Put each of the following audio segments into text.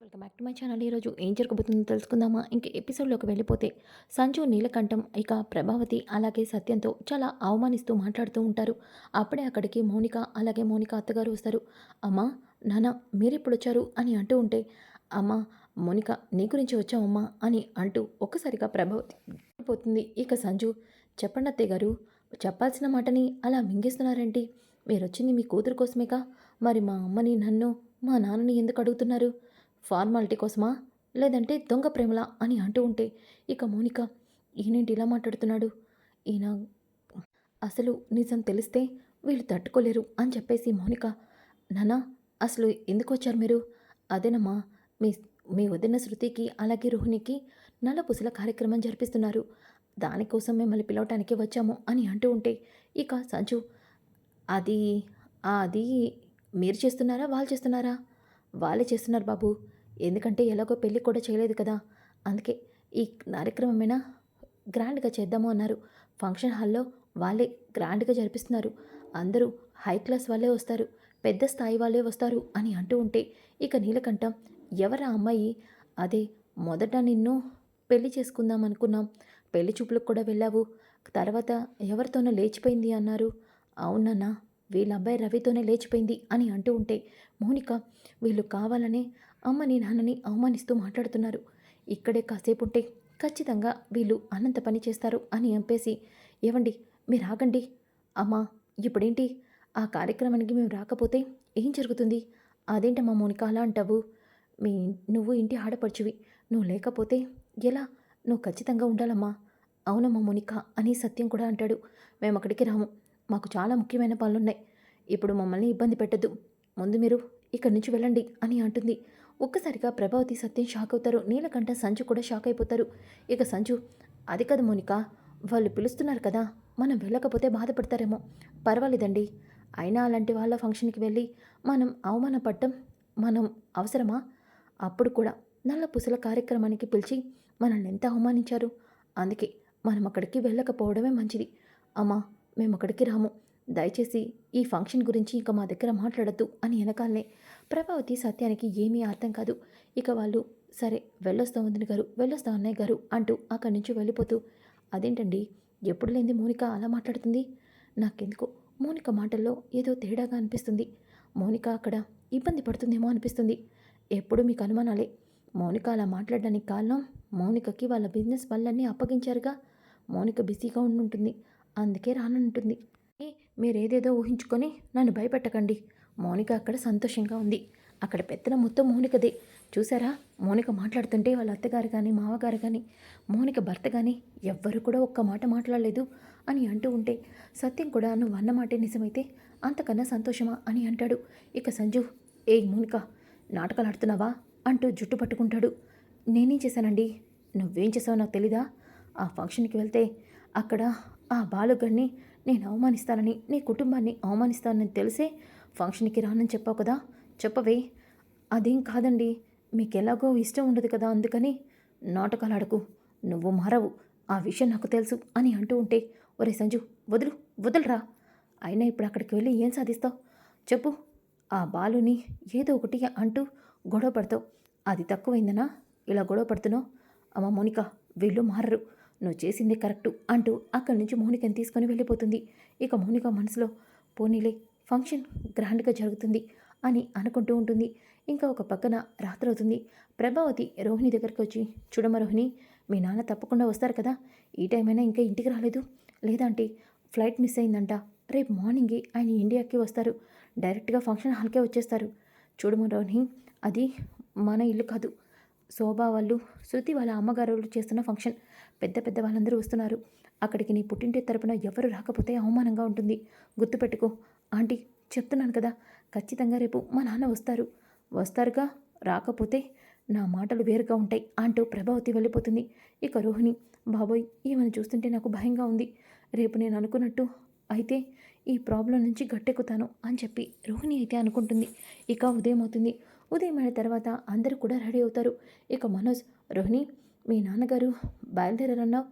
Welcome back to my channel. ఈరోజు ఏం జరగబోతుందో తెలుసుకుందామా? ఇంక ఎపిసోడ్లోకి వెళ్ళిపోతే సంజు నీలకంఠం ఇక ప్రభావతి అలాగే సత్యంతో చాలా అవమానిస్తూ మాట్లాడుతూ ఉంటారు. అప్పుడే అక్కడికి మౌనిక అలాగే మౌనిక అత్తగారు వస్తారు. అమ్మా నాన్న మీరెప్పుడు వచ్చారు అని అంటూ ఉంటే అమ్మా మౌనిక నీ గురించి వచ్చావమ్మా అని అంటూ ఒక్కసారిగా ప్రభావతి పోతుంది ఇక సంజు చెప్పండి అత్తయ్య గారు చెప్పాల్సిన మాటని అలా మింగేస్తున్నారేంటి? మీరు వచ్చింది మీ కూతురు కోసమేగా? మరి మా అమ్మని నన్ను మా నాన్నని ఎందుకు అడుగుతున్నారు? ఫార్మాలిటీ కోసమా? లేదంటే దొంగ ప్రేమలా అని అంటూ ఉంటే ఇక మౌనిక ఈయనేంటి ఇలా మాట్లాడుతున్నాడు? ఈయన అసలు నిజం తెలిస్తే వీళ్ళు తట్టుకోలేరు అని చెప్పేసి మౌనిక నానా అసలు ఎందుకు వచ్చారు మీరు? అదేనమ్మా మీ మీ వదిన శృతికి అలాగే రోహిణికి నల్లపుసల కార్యక్రమం జరిపిస్తున్నారు. దానికోసం మిమ్మల్ని పిలవటానికి వచ్చాము అని అంటూ ఉంటే ఇక సంజు అది అది మీరు చేస్తున్నారా వాళ్ళు చేస్తున్నారా? వాళ్ళే చేస్తున్నారు బాబు. ఎందుకంటే ఎలాగో పెళ్ళి కూడా చేయలేదు కదా. అందుకే ఈ కార్యక్రమమైనా? గ్రాండ్గా చేద్దాము అన్నారు. ఫంక్షన్ హాల్లో వాళ్ళే గ్రాండ్గా జరిపిస్తున్నారు. అందరూ హై క్లాస్ వాళ్ళే వస్తారు. పెద్ద స్థాయి వాళ్ళే వస్తారు అని అంటూ ఉంటే ఇక నీలకంఠం ఎవరా అమ్మాయి? అదే మొదట నిన్ను పెళ్ళి చేసుకుందాం అనుకున్నాం. పెళ్ళి చూపులకు కూడా వెళ్ళావు. తర్వాత ఎవరితోనో లేచిపోయింది అన్నారు. అవునన్నా వీళ్ళ అబ్బాయి రవితోనే లేచిపోయింది అని అంటూ ఉంటే మౌనిక వీళ్ళు కావాలనే అమ్మని నాన్నని అవమానిస్తూ మాట్లాడుతున్నారు. ఇక్కడే కాసేపు ఉంటే ఖచ్చితంగా వీళ్ళు అనంత పని చేస్తారు అని అంపేసి ఏవండి మీరు ఆగండి. అమ్మా ఇప్పుడేంటి? ఆ కార్యక్రమానికి మేము రాకపోతే ఏం జరుగుతుంది? అదేంటమ్మా మౌనిక అలా అంటావు? మీ నువ్వు ఇంటి ఆడపడుచువి. నువ్వు లేకపోతే ఎలా? నువ్వు ఖచ్చితంగా ఉండాలమ్మా. అవునమ్మా మౌనిక అని సత్యం కూడా అంటాడు. మేము అక్కడికి రాము. మాకు చాలా ముఖ్యమైన పనులున్నాయి. ఇప్పుడు మమ్మల్ని ఇబ్బంది పెట్టద్దు. ముందు మీరు ఇక్కడి నుంచి వెళ్ళండి అని అంటుంది. ఒక్కసారిగా ప్రభావతి సత్యం షాక్ అవుతారు. నీలకంఠ సంజు కూడా షాక్ అయిపోతారు. ఇక సంజు అది కదా మోనిక వాళ్ళు పిలుస్తున్నారు కదా మనం వెళ్ళకపోతే బాధపడతారేమో. పర్వాలేదండి. అయినా అలాంటి వాళ్ళ ఫంక్షన్కి వెళ్ళి మనం అవమానపడటం మనం అవసరమా? అప్పుడు కూడా నల్ల పుసల కార్యక్రమానికి పిలిచి మనల్ని ఎంత అవమానించారు. అందుకే మనం అక్కడికి వెళ్ళకపోవడమే మంచిది. అమ్మా మేము అక్కడికి రాము. దయచేసి ఈ ఫంక్షన్ గురించి ఇక మా దగ్గర మాట్లాడద్దు అని వెనకాలనే ప్రభావతి సత్యానికి ఏమీ అర్థం కాదు. ఇక వాళ్ళు సరే వెళ్ళొస్తాం వదిన గారు వెళ్ళొస్తాం అన్నయ్య గారు అంటూ అక్కడి నుంచి వెళ్ళిపోతూ అదేంటండి ఎప్పుడు లేని మోనిక అలా మాట్లాడుతుంది? నాకెందుకో మౌనిక మాటల్లో ఏదో తేడాగా అనిపిస్తుంది. మౌనిక అక్కడ ఇబ్బంది పడుతుందేమో అనిపిస్తుంది. ఎప్పుడు మీకు అనుమానాలే? మౌనిక అలా మాట్లాడడానికి కారణం మౌనికకి వాళ్ళ బిజినెస్ పనులన్నీ అప్పగించారుగా. మౌనిక బిజీగా ఉండుంటుంది. అందుకే రానంటుంది. మీరేదేదో ఊహించుకొని నన్ను భయపెట్టకండి. మౌనిక అక్కడ సంతోషంగా ఉంది. అక్కడ పెత్తన మొత్తం మౌనికదే. చూసారా మౌనిక మాట్లాడుతుంటే వాళ్ళ అత్తగారు కానీ మామగారు కానీ మౌనిక భర్త కానీ ఎవ్వరు కూడా ఒక్క మాట మాట్లాడలేదు అని అంటూ ఉంటే సత్యం కూడా నువ్వు అన్నమాటే నిజమైతే అంతకన్నా సంతోషమా అని అంటాడు. ఇక సంజు ఏ మౌనిక నాటకాలు ఆడుతున్నావా? అంటూ జుట్టు పట్టుకుంటాడు. నేనేం చేశానండి? నువ్వేం చేసావో నాకు తెలీదా? ఆ ఫంక్షన్కి వెళ్తే అక్కడ ఆ బాలుగడిని నేను అవమానిస్తానని నీ కుటుంబాన్ని అవమానిస్తానని తెలిసే ఫంక్షన్కి రానని చెప్పావు కదా? చెప్పవే. అదేం కాదండి. మీకు ఎలాగో ఇష్టం ఉండదు కదా అందుకని. నాటకాలు ఆడకు. నువ్వు మారవు. ఆ విషయం నాకు తెలుసు అని అంటూ ఉంటే ఒరే సంజు వదులు వదులురా. అయినా ఇప్పుడు అక్కడికి వెళ్ళి ఏం సాధిస్తావు? చెప్పు. ఆ బాలుని ఏదో ఒకటి అంటూ గొడవ పడతావు. అది తక్కువైందనా? ఇలా గొడవ పడుతున్నావు? అమ్మ మోనిక వీళ్ళు మారరు. నువ్వు చేసింది కరెక్టు అంటూ అక్కడి నుంచి మౌనికని తీసుకొని వెళ్ళిపోతుంది. ఇక మౌనిక మనసులో పోనీలే ఫంక్షన్ గ్రాండ్గా జరుగుతుంది అని అనుకుంటూ ఉంటుంది. ఇంకా ఒక పక్కన రాత్రి అవుతుంది ప్రభావతి రోహిణి దగ్గరికి వచ్చి చూడమ్మ రోహిణి మీ నాన్న తప్పకుండా వస్తారు కదా. ఈ టైం అయినా ఇంకా ఇంటికి రాలేదు. లేదంటే ఫ్లైట్ మిస్ అయిందంట. రేపు మార్నింగే ఆయన ఇండియాకి వస్తారు. డైరెక్ట్గా ఫంక్షన్ హాల్కే వచ్చేస్తారు. చూడమ్మ రోహిణి అది మన ఇల్లు కాదు. శోభా వాళ్ళు శృతి వాళ్ళ అమ్మగారు వాళ్ళు చేస్తున్న ఫంక్షన్. పెద్ద పెద్ద వాళ్ళందరూ వస్తున్నారు. అక్కడికి నీ పుట్టింటి తరపున ఎవరు రాకపోతే అవమానంగా ఉంటుంది. గుర్తుపెట్టుకో. ఆంటీ చెప్తున్నాను కదా ఖచ్చితంగా రేపు మా నాన్న వస్తారు. వస్తారుగా? రాకపోతే నా మాటలు వేరుగా ఉంటాయి అంటూ ప్రభావతి వెళ్ళిపోతుంది. ఇక రోహిణి బాబోయ్ ఈమెను చూస్తుంటే నాకు భయంగా ఉంది. రేపు నేను అనుకున్నట్టు అయితే ఈ ప్రాబ్లం నుంచి గట్టెక్కుతాను అని చెప్పి రోహిణి అయితే అనుకుంటుంది. ఇక ఉదయం అవుతుంది ఉదయం అయిన తర్వాత అందరూ కూడా రెడీ అవుతారు. ఇక మనోజ్ రోహిణి మీ నాన్నగారు బయలుదేరారన్నావు?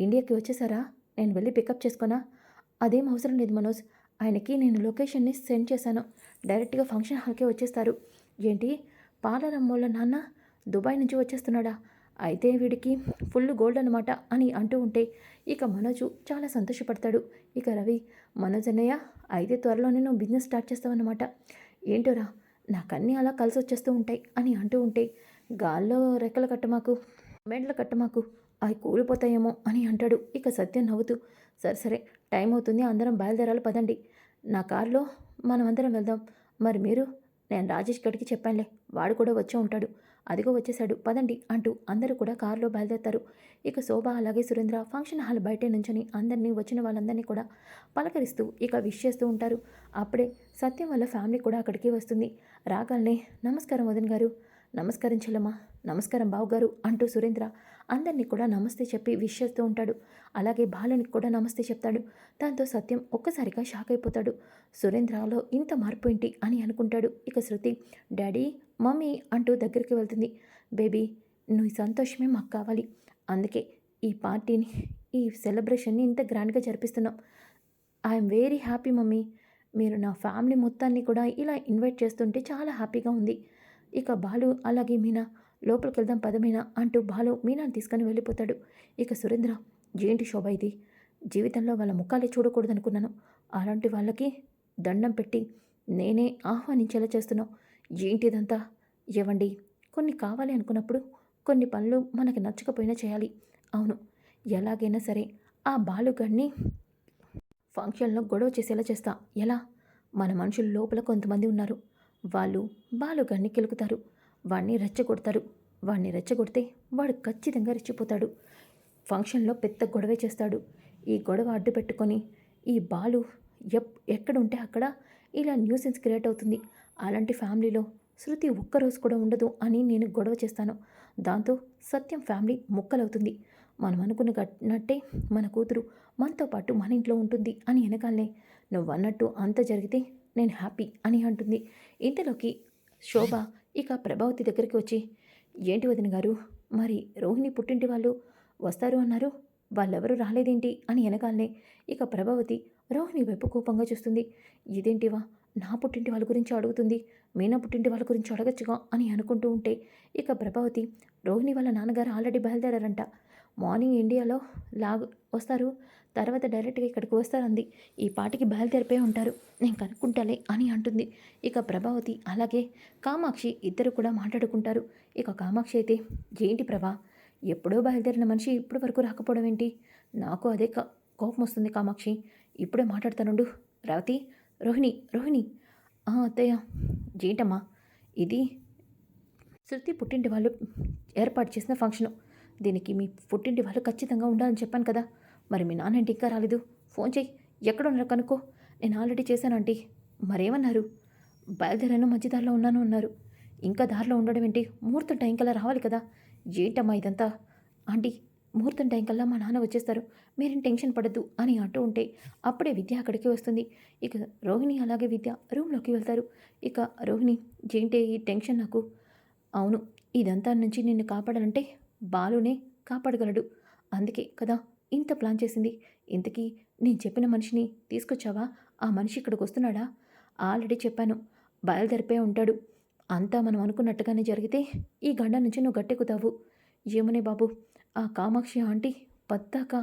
ఇండియాకి వచ్చేసారా? నేను వెళ్ళి పికప్ చేసుకోనా అదేం అవసరం లేదు మనోజ్. ఆయనకి నేను లొకేషన్ని సెండ్ చేశాను. డైరెక్ట్గా ఫంక్షన్ హాల్కే వచ్చేస్తారు. ఏంటి? పార్లర్ అమ్మోళ్ళ నాన్న దుబాయ్ నుంచి వచ్చేస్తున్నాడా? అయితే వీడికి ఫుల్ గోల్డ్ అనమాట అని అంటూ ఉంటే ఇక మనోజు చాలా సంతోషపడతాడు. ఇక రవి మనోజ్ అన్నయ్య అయితే త్వరలోనే నువ్వు బిజినెస్ స్టార్ట్ చేస్తావన్నమాట ఏంటోరా? నాకన్నీ అలా కలిసి వచ్చేస్తూ ఉంటాయి అని అంటూ ఉంటే గాల్లో రెక్కలు కట్టమాకు మెండ్ల కట్టమాకు అవి కూలిపోతాయేమో అని అంటాడు. ఇక సత్యం నవ్వుతూ సరే సరే టైం అవుతుంది అందరం బయలుదేరాలి పదండి. నా కారులో మనం అందరం వెళ్దాం. మరి మీరు నేను రాజేష్ గడికి చెప్పానులే వాడు కూడా వచ్చే ఉంటాడు. అదిగో వచ్చేసాడు పదండి అంటూ అందరూ కూడా కారులో బయలుదేరుతారు. ఇక శోభ అలాగే సురేంద్ర ఫంక్షన్ హాల్ బయటే నుంచొని అందరినీ వచ్చిన వాళ్ళందరినీ కూడా పలకరిస్తూ ఇక విష్ చేస్తూ ఉంటారు. అప్పుడే సత్యం వాళ్ళ ఫ్యామిలీ కూడా అక్కడికి వస్తుంది. రాగానే నమస్కారం వదన్ గారు. నమస్కారం చెల్లమ్మ నమస్కారం బావుగారు అంటూ సురేంద్ర అందరినీ కూడా నమస్తే చెప్పి విష్ చేస్తూ ఉంటాడు. అలాగే బాలునికి కూడా నమస్తే చెప్తాడు. దాంతో సత్యం ఒక్కసారిగా షాక్ అయిపోతాడు. సురేంద్రలో ఇంత మార్పు ఏంటి అని అనుకుంటాడు. ఇక శృతి డాడీ మమ్మీ అంటూ దగ్గరికి వెళ్తుంది. బేబీ నువ్వు సంతోషమే మాకు కావాలి. అందుకే ఈ పార్టీని ఈ సెలబ్రేషన్ని ఇంత గ్రాండ్గా జరిపిస్తున్నాం. I'm very happy mummy. మీరు నా ఫ్యామిలీ మొత్తాన్ని కూడా ఇలా ఇన్వైట్ చేస్తుంటే చాలా హ్యాపీగా ఉంది. ఇక బాలు అలాగే మీనా లోపలికి వెళ్దాం పద మీనా అంటూ బాలు మీనాని తీసుకొని వెళ్ళిపోతాడు. ఇక సురేంద్ర ఏంటి శోభ ఇది? జీవితంలో వాళ్ళ ముఖాలే చూడకూడదనుకున్నాను. అలాంటి వాళ్ళకి దండం పెట్టి నేనే ఆహ్వానించేలా చేస్తున్నావు. ఏంటిదంతా? ఇవ్వండి కొన్ని కావాలి అనుకున్నప్పుడు కొన్ని పనులు మనకి నచ్చకపోయినా చేయాలి. అవును. ఎలాగైనా సరే ఆ బాలుగాడిని ఫంక్షన్లో గొడవ చేసేలా చేస్తా. ఎలా? మన మనుషుల లోపల కొంతమంది ఉన్నారు. వాళ్ళు బాలుగాన్ని కెలుకుతారు. వాడిని రెచ్చగొడతారు. వాడిని రెచ్చగొడితే వాడు ఖచ్చితంగా రెచ్చిపోతాడు. ఫంక్షన్లో పెద్ద గొడవే చేస్తాడు. ఈ గొడవ అడ్డు పెట్టుకొని ఈ బాలు ఎప్ ఎక్కడ ఉంటే అక్కడ ఇలా న్యూసెన్స్ క్రియేట్ అవుతుంది. అలాంటి ఫ్యామిలీలో శృతి ఒక్కరోజు కూడా ఉండదు అని నేను గొడవ చేస్తాను. దాంతో సత్యం ఫ్యామిలీ ముక్కలవుతుంది. మనం అనుకున్నట్టే మన కూతురు మనతో పాటు మన ఇంట్లో ఉంటుంది అని వెనకాలనే. నువ్వు అన్నట్టు అంత జరిగితే నేను హ్యాపీ అని అంటుంది. ఇంతలోకి శోభ ఇక ప్రభావతి దగ్గరికి వచ్చి ఏంటి వదిన గారు మరి రోహిణి పుట్టింటి వాళ్ళు వస్తారు అన్నారు? వాళ్ళెవరూ రాలేదేంటి? అని వెనకాలనే ఇక ప్రభావతి రోహిణి వైపు కోపంగా చూస్తుంది. ఇదేంటివా? నా పుట్టింటి వాళ్ళ గురించి అడుగుతుంది. మీనా పుట్టింటి వాళ్ళ గురించి అడగచ్చుగా అని అనుకుంటూ ఉంటే ఇక ప్రభావతి రోహిణి వాళ్ళ నాన్నగారు ఆల్రెడీ బయలుదేరారంట. మార్నింగ్ ఇండియాలో లాగ్ వస్తారు. తర్వాత డైరెక్ట్గా ఇక్కడికి వస్తారంది. ఈ పాటికి బయలుదేరిపోయి ఉంటారు. నేను కనుక్కుంటాలే అని అంటుంది. ఇక ప్రభావతి అలాగే కామాక్షి ఇద్దరు కూడా మాట్లాడుకుంటారు. ఇక కామాక్షి అయితే ఏంటి ప్రభా? ఎప్పుడో బయలుదేరిన మనిషి ఇప్పటి వరకు రాకపోవడం ఏంటి? నాకు అదే కోపం వస్తుంది కామాక్షి. ఇప్పుడే మాట్లాడతానుండు. రవతి రోహిణి రోహిణి. అత్తయ్య ఏంటమ్మా? ఇది శృతి పుట్టింటి వాళ్ళు ఏర్పాటు చేసిన ఫంక్షను. దీనికి మీ పుట్టింటి వాళ్ళు ఖచ్చితంగా ఉండాలని చెప్పాను కదా. మరి మీ నాన్న ఇంటి ఇంకా రాలేదు. ఫోన్ చేయి ఎక్కడ ఉన్నారు కనుక్కో? నేను ఆల్రెడీ చేశాను ఆంటీ. మరేమన్నారు? బయలుదేరాను మంచి దారిలో ఉన్నాను అన్నారు. ఇంకా దారిలో ఉండడం ఏంటి? ముహూర్తం టైం కల్లా రావాలి కదా. ఏంటమ్మా ఇదంతా? ఆంటీ ముహూర్తం టైం కల్లా మా నాన్న వచ్చేస్తారు. మీరేం టెన్షన్ పడద్దు అని అంటూ ఉంటే అప్పుడే విద్య అక్కడికి వస్తుంది. ఇక రోహిణి అలాగే విద్య రూమ్లోకి వెళ్తారు. ఇక రోహిణి ఏంటి ఈ టెన్షన్ నాకు? అవును ఇదంతా నుంచి నిన్ను కాపాడాలంటే బాలునే కాపాడగలడు. అందుకే కదా ఇంత ప్లాన్ చేసింది. ఇంతకీ నేను చెప్పిన మనిషిని తీసుకొచ్చావా? ఆ మనిషి ఇక్కడికి వస్తున్నాడా ఆల్రెడీ చెప్పాను. బయలుదేరిపోయి ఉంటాడు. అంతా మనం అనుకున్నట్టుగానే జరిగితే ఈ గండ నుంచి నువ్వు గట్టెక్కుతావు. ఏమనే బాబు. ఆ కామాక్షి ఆంటీ పద్దాక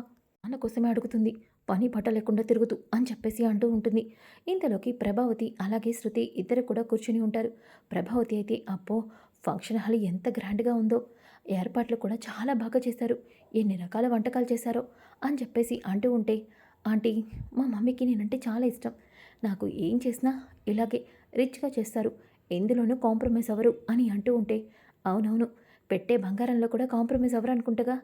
మన కోసమే అడుగుతుంది. పని పట్ట లేకుండా తిరుగుతూ అని చెప్పేసి అంటూ ఉంటుంది. ఇంతలోకి ప్రభావతి అలాగే శృతి ఇద్దరు కూడా కూర్చుని ఉంటారు. ప్రభావతి అయితే అప్పో ఫంక్షన్ హాల్ ఎంత గ్రాండ్గా ఉందో. ఏర్పాట్లు కూడా చాలా బాగా చేశారు. ఎన్ని రకాల వంటకాలు చేశారో అని చెప్పేసి అంటూ ఉంటే ఆంటీ మా మమ్మీకి నేనంటే చాలా ఇష్టం. నాకు ఏం చేసినా ఇలాగే రిచ్గా చేస్తారు. ఎందులోనూ కాంప్రమైజ్ అవ్వరు అని అంటూ ఉంటే అవునవును పెట్టే బంగారంలో కూడా కాంప్రమైజ్ అవ్వరు అనుకుంటగా?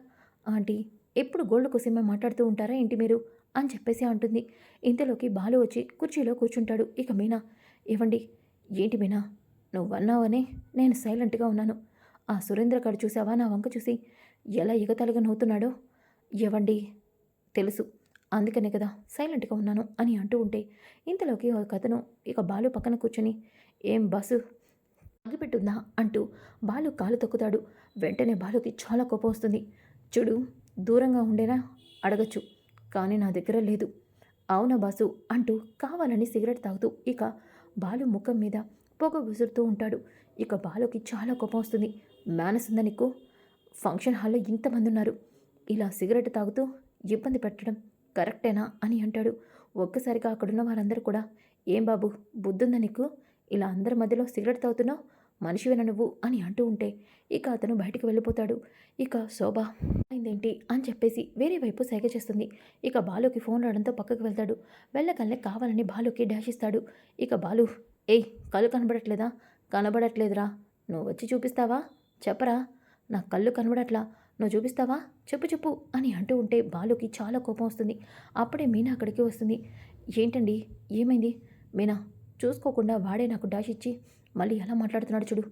ఆంటీ ఎప్పుడు గోల్డ్ కోసమే మాట్లాడుతూ ఉంటారా ఏంటి మీరు? అని చెప్పేసి అంటుంది. ఇంతలోకి బాలు వచ్చి కుర్చీలో కూర్చుంటాడు. ఇక మీనా ఇవ్వండి. ఏంటి మీనా నువ్వన్నావనే నేను సైలెంట్గా ఉన్నాను. ఆ సురేంద్ర గారు చూసావా? నా వంక చూసి ఎలా ఎగతాళిగా నవ్వుతున్నాడో? ఎవండి తెలుసు. అందుకనే కదా సైలెంట్గా ఉన్నాను అని అంటూ ఉంటే ఇంతలోకి ఒక అతను ఇక బాలు పక్కన కూర్చొని ఏం బస్సు ఆగిపెట్టుందా? అంటూ బాలు కాలు తొక్కుతాడు. వెంటనే బాలుకి చాలా కోపం వస్తుంది. చూడు దూరంగా ఉండేనా? అడగచ్చు. కానీ నా దగ్గర లేదు. అవునా బాసు? అంటూ కావాలని సిగరెట్ తాగుతూ ఇక బాలు ముఖం మీద పొగ విసురుతూ ఉంటాడు. ఇక బాలుకి చాలా కోపం వస్తుంది. మేనస్ ఉందా నీకు? ఫంక్షన్ హాల్లో ఇంతమంది ఉన్నారు ఇలా సిగరెట్ తాగుతూ ఇబ్బంది పెట్టడం కరెక్టేనా అని అంటాడు. ఒక్కసారిగా అక్కడున్న వారందరూ కూడా ఏం బాబు బుద్ధుందా నీకు? ఇలా అందరి మధ్యలో సిగరెట్ తాగుతున్నావు? మనిషివేనా నువ్వు? అని అంటూ ఉంటే ఇక అతను బయటికి వెళ్ళిపోతాడు. ఇక శోభ అయిందేంటి? అని చెప్పేసి వేరే వైపు సైగ చేస్తుంది. ఇక బాలుకి ఫోన్ రావడంతో పక్కకు వెళ్తాడు. వెళ్ళకల్లే కావాలని బాలుకి డాష్ ఇస్తాడు. ఇక బాలు ఏయ్ కళ్ళు కనబడట్లేదా? కనబడట్లేదురా. నువ్వు వచ్చి చూపిస్తావా? చెప్పరా నా కళ్ళు కనబడట్లా. నువ్వు చూపిస్తావా? చెప్పు చెప్పు అని అంటూ ఉంటే బాలుకి చాలా కోపం వస్తుంది. అప్పుడే మీనా అక్కడికి వస్తుంది. ఏంటండి? ఏమైంది? మీనా చూసుకోకుండా వాడే నాకు డాష్ ఇచ్చి మళ్ళీ ఎలా మాట్లాడుతున్నాడు చూడు.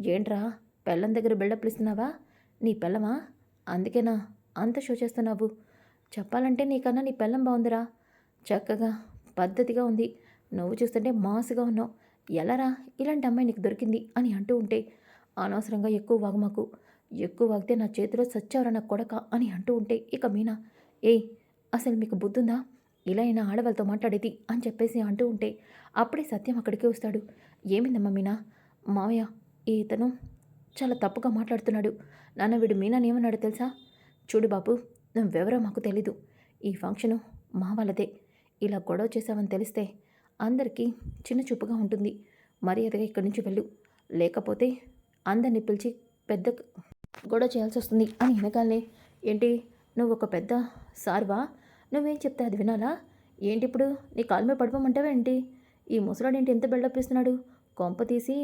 ఏంట్రా పెళ్ళం దగ్గర బిల్డప్లు ఇస్తున్నావా? నీ పెళ్ళమా? అందుకేనా అంత షో చేస్తున్నావు? చెప్పాలంటే నీకన్నా నీ పెళ్ళం బాగుందిరా. చక్కగా పద్ధతిగా ఉంది. నువ్వు చూస్తుంటే మాసుగా ఉన్నావు. ఎలారా? ఇలాంటి అమ్మాయి నీకు దొరికింది అని అంటూ ఉంటే అనవసరంగా ఎక్కువ వాగమాకు ఎక్కువ వాగితే నా చేతిలో సచ్చారన్న కొడక అని అంటూ ఉంటే ఇక మీనా ఏయ్ అసలు మీకు బుద్ధుందా? ఇలా అయినా ఆడవాళ్ళతో మాట్లాడేది అని చెప్పేసి అంటూ ఉంటే అప్పుడే సత్యం అక్కడికి వస్తాడు. ఏమిందమ్మా మీనా? మావయ్య ఈ ఇతను చాలా తప్పుగా మాట్లాడుతున్నాడు. నాన్న వీడు మీనాని ఏమన్నాడు తెలుసా? చూడు బాబు నువ్వెవరో మాకు తెలీదు. ఈ ఫంక్షను మా వాళ్ళదే. ఇలా గొడవ చేశామని తెలిస్తే అందరికీ చిన్న చూపుగా ఉంటుంది. మర్యాదగా ఇక్కడి నుంచి వెళ్ళు. లేకపోతే అందరిని పిలిచి పెద్ద గొడవ చేయాల్సి వస్తుంది అని వెనకాలనే ఏంటి? నువ్వు ఒక పెద్ద సార్వా? నువ్వేం చెప్తే అది వినాలా? ఏంటి ఇప్పుడు నీ కాలు మీద పడిపోమంటావా ఏంటి? ఈ ముసలాడు ఏంటి ఎంత బిల్డప్ ఇస్తున్నాడు కొంప తీసి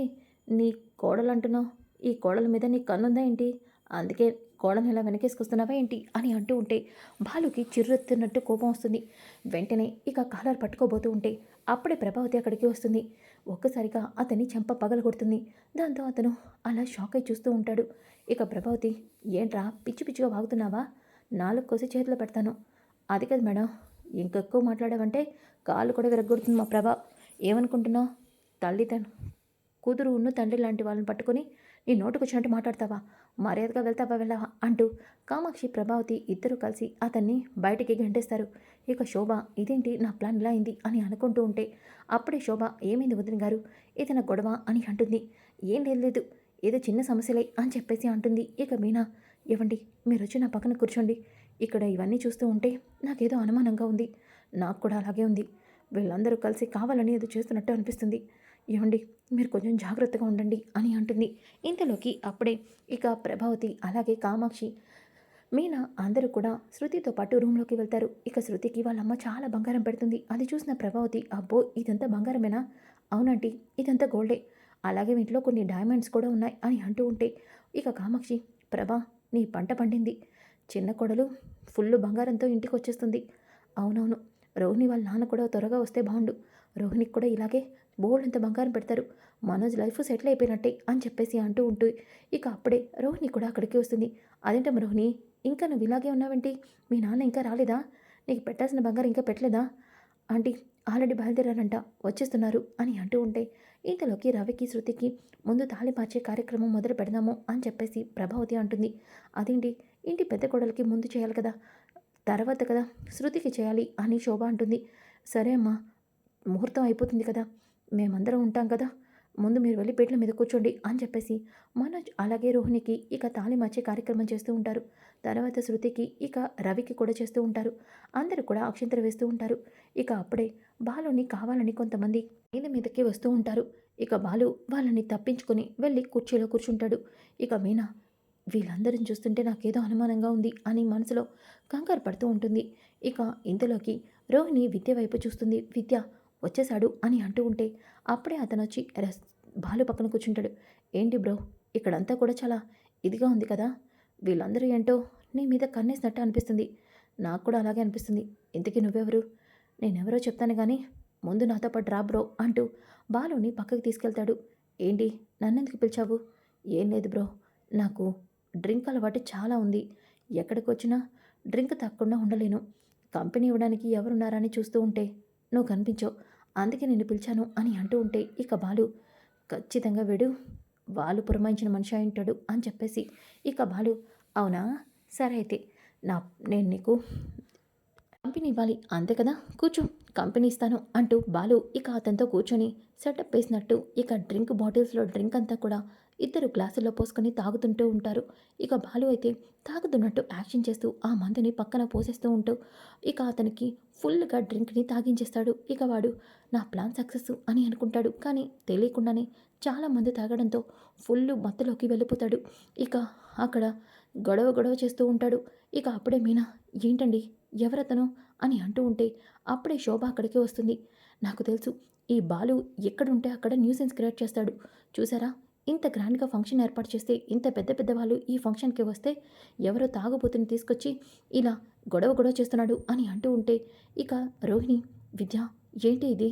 నీ కోడలు అంటున్నావు ఈ కోడల మీద నీ కన్నుందా ఏంటి? అందుకే కోడలు ఇలా వెనకేసుకొస్తున్నావా ఏంటి? అని అంటూ ఉంటే బాలుకి చిర్రెత్తున్నట్టు కోపం వస్తుంది. వెంటనే ఇక కాలర్ పట్టుకోబోతూ ఉంటే అప్పుడే ప్రభావతి అక్కడికి వస్తుంది. ఒక్కసారిగా అతని చెంప పగలగొడుతుంది. దాంతో అతను అలా షాక్ అయి చూస్తూ ఉంటాడు. ఇక ప్రభావతి ఏంట్రా పిచ్చి పిచ్చిగా వాగుతున్నావా? నాలుగు కోసి చేతిలో పెడతాను. అది కాదు మేడం ఇంకెక్కువ మాట్లాడావంటే కాళ్ళు కూడా విరగొడుతుంది మా ప్రభా. ఏమనుకుంటున్నావు? తల్లి తను కూతురు ఉన్న తండ్రి లాంటి వాళ్ళని పట్టుకొని నీ నోటుకు వచ్చినట్టు మాట్లాడతావా? మర్యాదగా వెళ్తావా వెళ్ళావా? అంటూ కామాక్షి ప్రభావతి ఇద్దరు కలిసి అతన్ని బయటికి గంటేస్తారు. ఇక శోభ ఇదేంటి? నా ప్లాన్ ఇలా అయింది అని అనుకుంటూ ఉంటే అప్పుడే శోభ ఏమైంది వదిన గారు? ఏదైనా గొడవ? అని అంటుంది. ఏం లేదు లేదు ఏదో చిన్న సమస్యలే అని చెప్పేసి అంటుంది. ఇక మీనా ఇవ్వండి మీరు వచ్చి నా పక్కన కూర్చోండి. ఇక్కడ ఇవన్నీ చూస్తూ ఉంటే నాకేదో అనుమానంగా ఉంది. నాకు కూడా అలాగే ఉంది. వీళ్ళందరూ కలిసి కావాలని ఏదో చేస్తున్నట్టు అనిపిస్తుంది. ఏమండి మీరు కొంచెం జాగ్రత్తగా ఉండండి అని అంటుంది. ఇంతలోకి అప్పుడే ఇక ప్రభావతి అలాగే కామాక్షి మీనా అందరూ కూడా శృతితో పాటు రూమ్లోకి వెళ్తారు. ఇక శృతికి వాళ్ళమ్మ చాలా బంగారం పెడుతుంది. అది చూసిన ప్రభావతి అబ్బో ఇదంతా బంగారమేనా? అవునంటీ ఇదంతా గోల్డే. అలాగే ఇంట్లో కొన్ని డైమండ్స్ కూడా ఉన్నాయి అని అంటూ ఉంటే ఇక కామాక్షి ప్రభా నీ పంట పండింది. చిన్న కొడలు ఫుల్ బంగారంతో ఇంటికి వచ్చేస్తుంది అవునవును రోహిణి వాళ్ళ నాన్న కూడా త్వరగా వస్తే బాగుండు. రోహిణికి కూడా ఇలాగే బోల్డ్ అంత బంగారం పెడతారు. మనోజ్ లైఫ్ సెటిల్ అయిపోయినట్టే అని చెప్పేసి అంటూ ఉంటూ ఇక అప్పుడే రోహిణి కూడా అక్కడికి వస్తుంది. అదేంటమ్మ రోహిణి? ఇంకా నువ్వు ఇలాగే ఉన్నావేంటి? మీ నాన్న ఇంకా రాలేదా? నీకు పెట్టాల్సిన బంగారం ఇంకా పెట్టలేదా? ఆంటీ ఆల్రెడీ బయలుదేరారంట. వచ్చేస్తున్నారు అని అంటూ ఉంటే ఇంతలోకి రవికి శృతికి ముందు తాళి మార్చే కార్యక్రమం మొదలు పెడదాము అని చెప్పేసి ప్రభావతి అంటుంది. అదేంటి? ఇంటి పెద్ద కోడలికి ముందు చేయాలి కదా? తర్వాత కదా శృతికి చేయాలి అని శోభ అంటుంది. సరే అమ్మా ముహూర్తం అయిపోతుంది కదా? మేమందరం ఉంటాం కదా. ముందు మీరు వెళ్ళి పీటల మీద కూర్చోండి అని చెప్పేసి మనోజ్ అలాగే రోహిణికి ఇక తాళి మార్చే కార్యక్రమం చేస్తూ ఉంటారు. తర్వాత శృతికి ఇక రవికి కూడా చేస్తూ ఉంటారు. అందరూ కూడా అక్షంతలు వేస్తూ ఉంటారు. ఇక అప్పుడే బాలుని కావాలని కొంతమంది నేల మీదకి వస్తూ ఉంటారు. ఇక బాలు వాళ్ళని తప్పించుకొని వెళ్ళి కుర్చీలో కూర్చుంటాడు. ఇక మీనా వీళ్ళందరిని చూస్తుంటే నాకేదో అనుమానంగా ఉంది అని మనసులో కంగారు పడుతూ ఉంటుంది. ఇక ఇంతలోకి రోహిణి విద్య వైపు చూస్తుంది. విద్య వచ్చేశాడు అని అంటూ ఉంటే అప్పుడే అతను వచ్చి రస్ బాలు పక్కన కూర్చుంటాడు. ఏంటి బ్రో ఇక్కడంతా కూడా చాలా ఇదిగా ఉంది కదా? వీళ్ళందరూ ఏంటో నీ మీద కన్నేసినట్టు అనిపిస్తుంది. నాకు కూడా అలాగే అనిపిస్తుంది. ఇంతకీ నువ్వెవరు? నేనెవరో చెప్తాను కానీ ముందు నాతో పాటు రా బ్రో అంటూ బాలుని పక్కకి తీసుకెళ్తాడు. ఏంటి నన్నెందుకు పిలిచావు? ఏం లేదు బ్రో. నాకు డ్రింక్ అలవాటు చాలా ఉంది. ఎక్కడికి వచ్చినా డ్రింక్ తాగకుండా ఉండలేను. కంపెనీ ఇవ్వడానికి ఎవరున్నారని చూస్తూ ఉంటే నువ్వు కనిపించావు. అందుకే నిన్ను పిలిచాను అని అంటూ ఉంటే ఇక బాలు ఖచ్చితంగా వీడు వాళ్ళు పురమాయించిన మనిషి అయి ఉంటాడు అని చెప్పేసి ఇక బాలు అవునా? సరే అయితే నా నేను నీకు కంపెనీ ఇవ్వాలి అంతే కదా? కూర్చో కంపెనీ ఇస్తాను అంటూ బాలు ఇక అతనితో కూర్చొని సెటప్ వేసినట్టు ఇక డ్రింక్ బాటిల్స్లో డ్రింక్ అంతా కూడా ఇద్దరు గ్లాసుల్లో పోసుకొని తాగుతుంటూ ఉంటారు. ఇక బాలు అయితే తాగుతున్నట్టు యాక్షన్ చేస్తూ ఆ మందుని పక్కన పోసేస్తూ ఉంటూ ఇక అతనికి ఫుల్గా డ్రింక్ని తాగించేస్తాడు. ఇక వాడు నా ప్లాన్ సక్సెస్ అని అనుకుంటాడు. కానీ తెలియకుండానే చాలా మంది తాగడంతో ఫుల్ మత్తులోకి వెళ్ళిపోతాడు. ఇక అక్కడ గొడవ గొడవ చేస్తూ ఉంటాడు. ఇక అప్పుడే మీనా ఏంటండి? ఎవరతను? అని అంటూ ఉంటే అప్పుడే శోభ అక్కడికి వస్తుంది. నాకు తెలుసు ఈ బాలు ఎక్కడుంటే అక్కడ న్యూసెన్స్ క్రియేట్ చేస్తాడు. చూసారా? ఇంత గ్రాండ్గా ఫంక్షన్ ఏర్పాటు చేస్తే ఇంత పెద్ద పెద్ద వాళ్ళు ఈ ఫంక్షన్కి వస్తే ఎవరో తాగుబోతుని తీసుకొచ్చి ఇలా గొడవ గొడవ చేస్తున్నాడు అని అంటూ ఉంటే ఇక రోహిణి విద్య ఏంటి ఇది?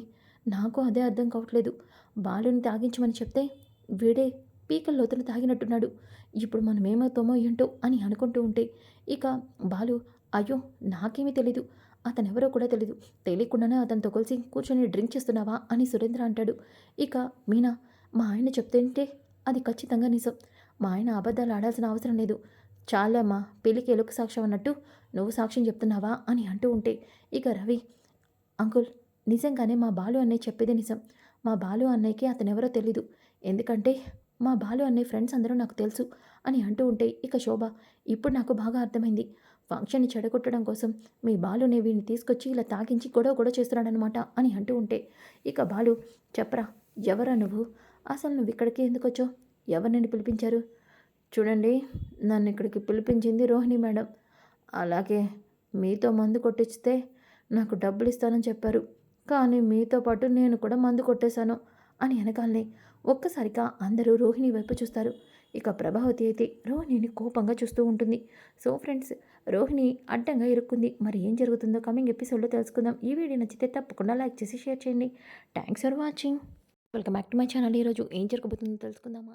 నాకు అదే అర్థం కావట్లేదు. బాలుని తాగించమని చెప్తే వీడే పీకల లోతులు తాగినట్టున్నాడు. ఇప్పుడు మనం ఏమవుతామో ఏంటో అని అనుకుంటూ ఉంటే ఇక బాలు అయ్యో నాకేమీ తెలీదు. అతనెవరో కూడా తెలీదు. తెలియకుండానే అతనితో కలిసి కూర్చొని డ్రింక్ చేస్తున్నావా అని సురేంద్ర అంటాడు. ఇక మీనా మా ఆయన చెప్తుంటే అది ఖచ్చితంగా నిజం. మా ఆయన అబద్ధాలు ఆడాల్సిన అవసరం లేదు. చాలమ్మా పెళ్ళికి ఎలుక సాక్ష్యం అన్నట్టు నువ్వు సాక్ష్యం చెప్తున్నావా అని అంటూ ఉంటే ఇక రవి అంకుల్ నిజంగానే మా బాలు అన్నయ్య చెప్పేది నిజం. మా బాలు అన్నయ్యకి అతనెవరో తెలీదు. ఎందుకంటే మా బాలు అన్నయ్య ఫ్రెండ్స్ అందరూ నాకు తెలుసు అని అంటూ ఉంటే ఇక శోభ ఇప్పుడు నాకు బాగా అర్థమైంది. ఫంక్షన్ని చెడగొట్టడం కోసం మీ బాలుని వీడిని తీసుకొచ్చి ఇలా తాగించి గొడవ గొడవ చేస్తున్నాడనమాట అని అంటూ ఉంటే ఇక బాలు చెప్పరా ఎవరా నువ్వు? అసలు నువ్వు ఇక్కడికి ఎందుకు వచ్చావు? ఎవరిని పిలిపించారు? చూడండి నన్ను ఇక్కడికి పిలిపించింది రోహిణి మేడం. అలాగే మీతో మందు కొట్టించితే నాకు డబ్బులు ఇస్తానని చెప్పారు. కానీ మీతో పాటు నేను కూడా మందు కొట్టేశాను అని వెనకాలని ఒక్కసారిగా అందరూ రోహిణి వైపు చూస్తారు. ఇక ప్రభావతి అయితే రోహిణిని కోపంగా చూస్తూ ఉంటుంది. సో ఫ్రెండ్స్ రోహిణి అడ్డంగా ఇరుక్కుంది. మరి ఏం జరుగుతుందో కమింగ్ ఎపిసోడ్లో తెలుసుకుందాం. ఈ వీడియో నచ్చితే తప్పకుండా లైక్ చేసి షేర్ చేయండి. Thanks for watching. Welcome back to my channel. ఈరోజు ఏం జరగబోతుందో తెలుసుకుందామా?